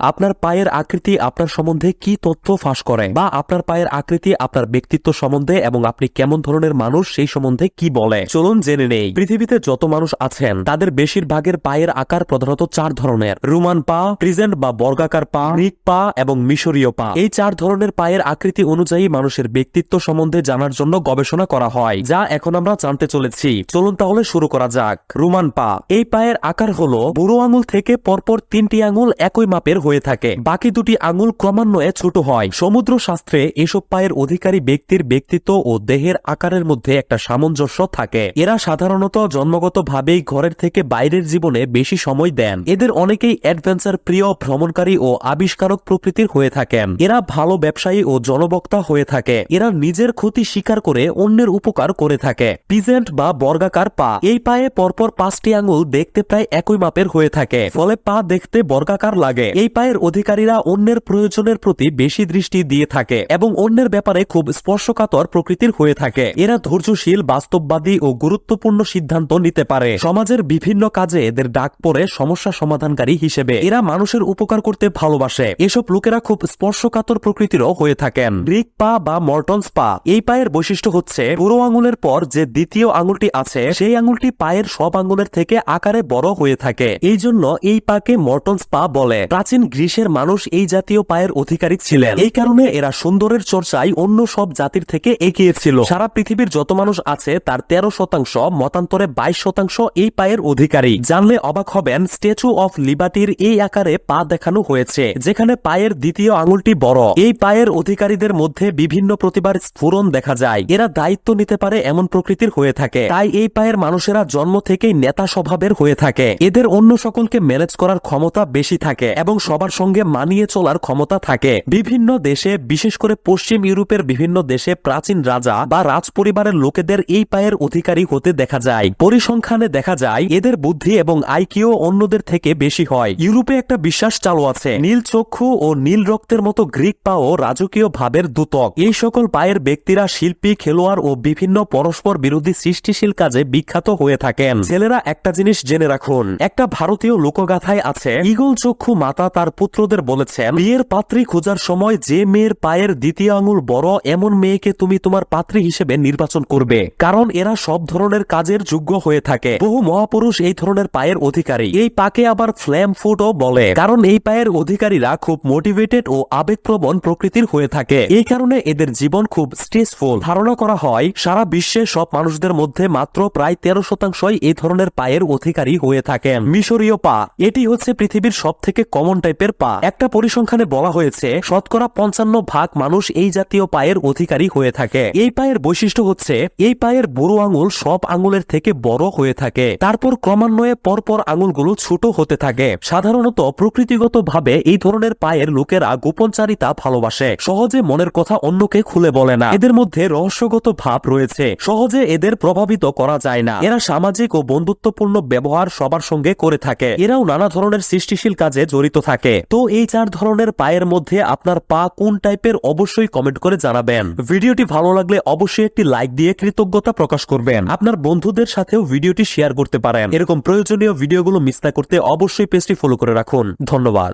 আপনার পায়ের আকৃতি আপনার সম্বন্ধে কি তথ্য ফাঁস করে? বা আপনার পায়ের আকৃতি আপনার ব্যক্তিত্ব সম্বন্ধে এবং আপনি কেমন ধরনের মানুষ সেই সম্বন্ধে কি বলে? চলুন জেনে নেই। পৃথিবীতে যত মানুষ আছেন, তাদের বেশিরভাগের পায়ের আকার প্রধানত চার ধরনের। রোমান পা, প্রিজেন্ট বা বর্গাকার পা গ্রিক পা এবং মিশরীয় পা। এই চার ধরনের পায়ের আকৃতি অনুযায়ী মানুষের ব্যক্তিত্ব সম্বন্ধে জানার জন্য গবেষণা করা হয়, যা এখন আমরা জানতে চলেছি। চলুন তাহলে শুরু করা যাক। রোমান পা। এই পায়ের আকার হলো বুড়ো আঙুল থেকে পরপর তিনটি আঙুল একই মাপের হয়ে থাকে। বাকি দুটি আঙুল ক্রমান্বয়ে ছোট হয়। সমুদ্র শাস্ত্রে এসব পায়ের অধিকারী ব্যক্তির ব্যক্তিত্ব ও দেহের আকারের মধ্যে একটা সামঞ্জস্য থাকে। এরা সাধারণত জন্মগতভাবেই ঘরের থেকে বাইরের জীবনে বেশি সময় দেন। এদের অনেকেই অ্যাডভেঞ্চার, প্রিয়, ভ্রমণকারী ও আবিষ্কারক প্রকৃতির হয়ে থাকেন। এরা ভালো ব্যবসায়ী ও জনবক্তা হয়ে থাকে। এরা নিজের ক্ষতি স্বীকার করে অন্যের উপকার করে থাকে। পিজেন্ট বা বর্গাকার পা। এই পায়ে পরপর পাঁচটি আঙুল দেখতে প্রায় একই মাপের হয়ে থাকে। ফলে পা দেখতে বর্গাকার লাগে। এই পায়ের অধিকারীরা অন্যের প্রয়োজনের প্রতি বেশি দৃষ্টি দিয়ে থাকে এবং অন্যের ব্যাপারে খুব স্পর্শকাতর প্রকৃতির হয়ে থাকে। এরা ধৈর্যশীল, বাস্তববাদী ও গুরুত্বপূর্ণ সিদ্ধান্ত নিতে পারে। সমাজের বিভিন্ন কাজে এদের ডাক পড়ে সমস্যা সমাধানকারী হিসেবে। এরা মানুষের উপকার করতে ভালোবাসে। এসব লোকেরা খুব স্পর্শকাতর প্রকৃতিরও হয়ে থাকেন। গ্রিক পা বা মর্টনস পা, এই পায়ের বৈশিষ্ট্য হচ্ছে বুড়ো আঙুলের পর যে দ্বিতীয় আঙুলটি আছে, সেই আঙুলটি পায়ের সব আঙুলের থেকে আকারে বড় হয়ে থাকে। এই জন্য এই পাকে মর্টনস পা বলে। প্রাচীন গ্রীসের মানুষ এই জাতীয় পায়ের অধিকারী ছিলেন। এই কারণে এরা সুন্দরের চর্চায় অন্য সব জাতির থেকে এগিয়ে ছিল। সারা পৃথিবীর যত মানুষ আছে, তার তেরো শতাংশ, মতান্তরে বাইশ শতাংশ এই পায়ের অধিকারী। জানলে অবাক হবেন স্ট্যাচু অফ লিবার্টির এই আকারে পা দেখানো হয়েছে, যেখানে পায়ের দ্বিতীয় আঙুলটি বড়। এই পায়ের অধিকারীদের মধ্যে বিভিন্ন প্রতিবার স্ফুরণ দেখা যায়। এরা দায়িত্ব নিতে পারে এমন প্রকৃতির হয়ে থাকে। তাই এই পায়ের মানুষেরা জন্ম থেকেই নেতা স্বভাবের হয়ে থাকে। এদের অন্য সকলকে ম্যানেজ করার ক্ষমতা বেশি থাকে এবং সবার সঙ্গে মানিয়ে চলার ক্ষমতা থাকে। বিভিন্ন দেশে, বিশেষ করে পশ্চিম ইউরোপের বিভিন্ন দেশে প্রাচীন রাজা বা রাজ পরিবারের লোকেদের এই পায়ের অধিকারী হতে দেখা যায়। পরিসংখ্যানে দেখা যায়, এদের বুদ্ধি এবং আইকিও অন্যদের থেকে বেশি হয়। ইউরোপে একটা বিশ্বাস চালু আছে। নীল চক্ষু ও নীল রক্তের মতো গ্রিক পাও রাজকীয় ভাবের দূতক। এই সকল পায়ের ব্যক্তিরা শিল্পী, খেলোয়াড় ও বিভিন্ন পরস্পর বিরোধী সৃষ্টিশীল কাজে বিখ্যাত হয়ে থাকেন। ছেলেরা একটা জিনিস জেনে রাখুন। একটা ভারতীয় লোকগাথায় আছে, ইগল চক্ষু মাতা তার পুত্রদের বলেছেন বিয়ের পাত্রী খোঁজার সময় যে মেয়ের পায়ের দ্বিতীয় আঙুল বড়, এমন মেয়েকে তুমি তোমার পাত্রী হিসেবে নির্বাচন করবে। কারণ এরা সব ধরনের কাজের যোগ্য হয়ে থাকে। বহু মহাপুরুষ এই ধরনের পায়ের অধিকারী। এই পাকে আবার ফ্ল্যাম ফুটও বলে। কারণ এই পায়ের অধিকারীরা খুব মোটিভেটেড ও আবেগপ্রবণ প্রকৃতির হয়ে থাকে। এই কারণে এদের জীবন খুব স্ট্রেসফুল ধারণা করা হয়, সারা বিশ্বে সব মানুষদের মধ্যে মাত্র প্রায় তেরো শতাংশই এই ধরনের পায়ের অধিকারী হয়ে থাকেন। মিশরীয় পা। এটি হচ্ছে পৃথিবীর সব থেকে কমন টাইপের পা। একটা পরিসংখ্যানে বলা হয়েছে, শতকরা পঞ্চান্ন ভাগ মানুষ এই জাতীয় পায়ের অধিকারী হয়ে থাকে। এই পায়ের বৈশিষ্ট্য হচ্ছে, এই পায়ের বুড়ো আঙুল সব আঙুলের থেকে বড় হয়ে থাকে। তারপর ক্রমান্বয়ে পরপর আঙুলগুলো ছোট হতে থাকে। সাধারণত প্রকৃতিগতভাবে এই ধরনের পায়ের লোকেরা গোপনচারিতা ভালোবাসে। সহজে মনের কথা অন্যকে খুলে বলে না। এদের মধ্যে রহস্যগত ভাব রয়েছে। সহজে এদের প্রভাবিত করা যায় না। এরা সামাজিক ও বন্ধুত্বপূর্ণ ব্যবহার সবার সঙ্গে করে থাকে। এরাও নানা ধরনের সৃষ্টিশীল কাজে জড়িত থাকে। তো এই চার ধরনের পায়ের মধ্যে আপনার পা কোন টাইপের অবশ্যই কমেন্ট করে জানাবেন। ভিডিওটি ভালো লাগলে অবশ্যই একটি লাইক দিয়ে কৃতজ্ঞতা প্রকাশ করবেন। আপনার বন্ধুদের সাথেও ভিডিওটি শেয়ার করতে পারেন। এরকম প্রয়োজনীয় ভিডিওগুলো মিস না করতে অবশ্যই পেজটি ফলো করে রাখুন। ধন্যবাদ।